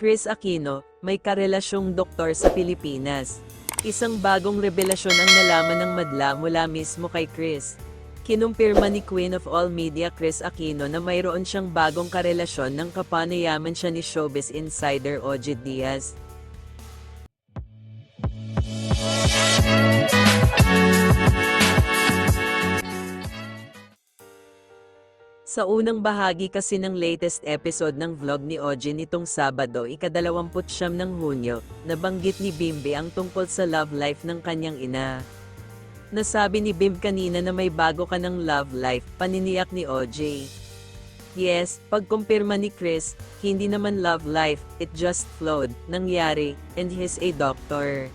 Chris Aquino, may karelasyong doktor sa Pilipinas. Isang bagong revelasyon ang nalaman ng madla mula mismo kay Chris. Kinumpirma ni Queen of All Media Chris Aquino na mayroon siyang bagong karelasyon ng kapanayaman siya ni showbiz insider Ojid Diaz. Sa unang bahagi kasi ng latest episode ng vlog ni Oji nitong Sabado, ikadalawamput siyam ng Hunyo, nabanggit ni Bimbi ang tungkol sa love life ng kanyang ina. Nasabi ni Bim kanina na may bago ka ng love life, paniniyak ni OJ. Yes, pagkumpirma ni Chris, hindi naman love life, it just flowed, nangyari, and he's a doctor.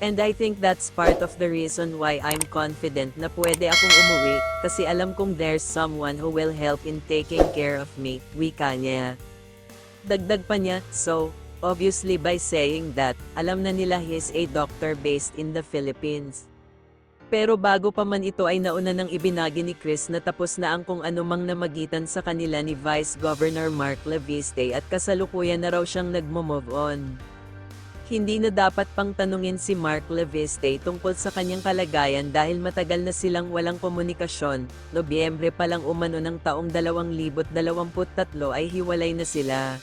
And I think that's part of the reason why I'm confident na pwede akong umuwi, kasi alam kong there's someone who will help in taking care of me, wika niya. Dagdag pa niya, so, obviously by saying that, alam na nila he's a doctor based in the Philippines. Pero bago pa man ito ay nauna nang ibinagi ni Chris na tapos na ang kung anumang namagitan sa kanila ni Vice Governor Mark Leviste at kasalukuyan na raw siyang nagmo-move on. Hindi na dapat pang tanungin si Mark Leviste tungkol sa kanyang kalagayan dahil matagal na silang walang komunikasyon. Nobyembre pa lang umano ng taong 2023 ay hiwalay na sila.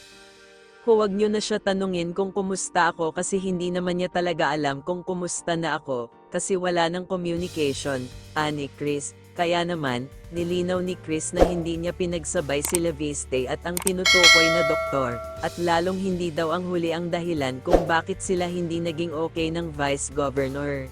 Huwag nyo na siya tanungin kung kumusta ako kasi hindi naman niya talaga alam kung kumusta na ako, kasi wala ng communication, ani Chris. Kaya naman, nilinaw ni Chris na hindi niya pinagsabay si Leviste at ang tinutukoy na doktor, at lalong hindi daw ang huli ang dahilan kung bakit sila hindi naging okay ng Vice Governor.